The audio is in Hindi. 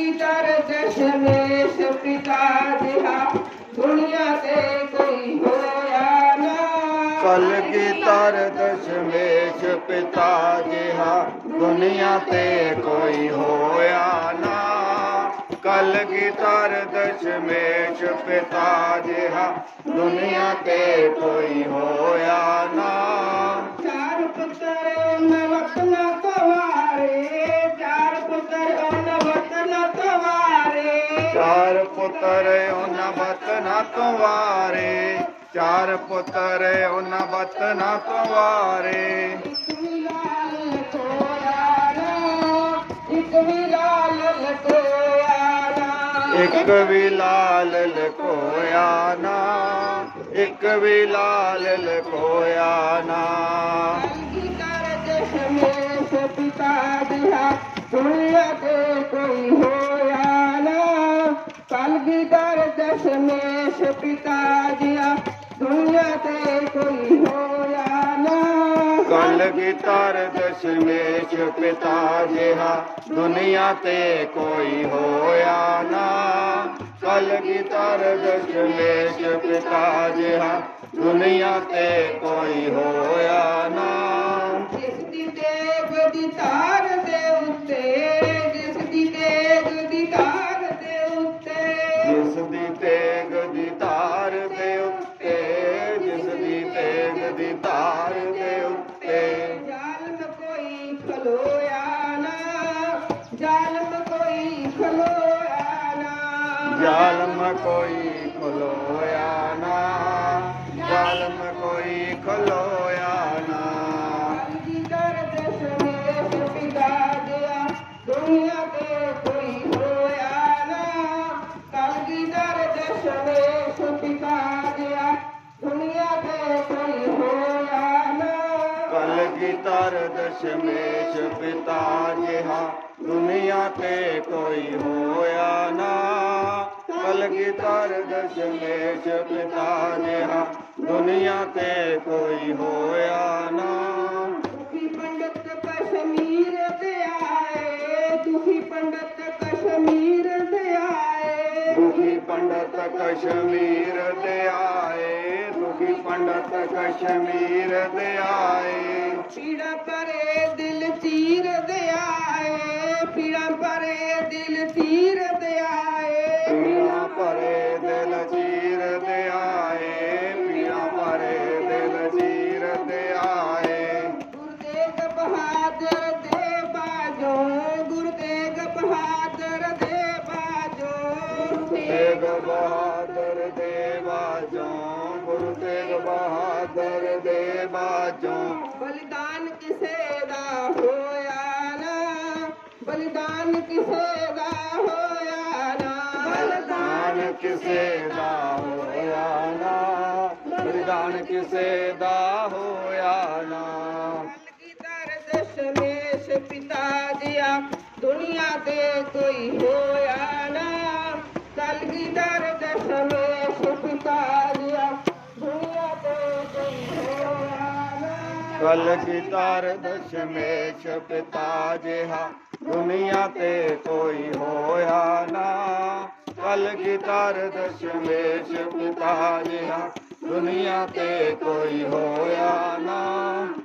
की दशमेश पिता दिया। दुनिया से कोई हो कल की तरत समेश पिता जिहा दुनिया ते कोई होया ना। कल की तरत समेश पिता जिहा दुनिया ते कोई होया पुत्र उन बतना तुम्हारे चार पुत्र उन बतना तुम्हारे एक भी लाल लखोया ना, एक भी लाल लखोया ना। पिता दिया दुनिया ते कोई हो या तार दशमेश पिता जिहा दुनिया ते कोई हो ना। कल की तार दशमेश पिता जिहा दुनिया ते कोई हो या ना। ਦੀ ਧਾਰ ਦੇ ਉੱਤੇ। ਜ਼ਾਲਮ ਕੋਈ ਖਲੋਇਆ ਨਾ ਜ਼ਾਲਮ ਕੋਈ ਖਲੋਇਆ ਨਾ। ਜ਼ਾਲਮ ਕੋਈ ਖਲੋਇਆ तार दशमेश पिता जिहा, दुनिया के कोई होया ना। कलगितर दशमेश पिता जिहा, दुनिया के कोई होया ना। कश्मीर दे दुखी पंडत कश्मीर दे पीड़ा परे दिल चीर दे परे दिल चीर ते आए। पीड़ा परे दिल चीर दे परे दिल चीर देरे बहादुर बहादुर देवा जो गुरु तेग बहादुर देवा जो बलिदान किसे दा होया ना बलिदान किसे दा होया ना बलिदान किसे दा होया ना बलिदान किसे दा हुया देश पिता दिया दुनिया ते कोई होया कल की तार कलगीतार दशमेश पिता जे दुनिया ते कोई होया ना कल न दश दशमेश पिता जहा दुनिया ते कोई हु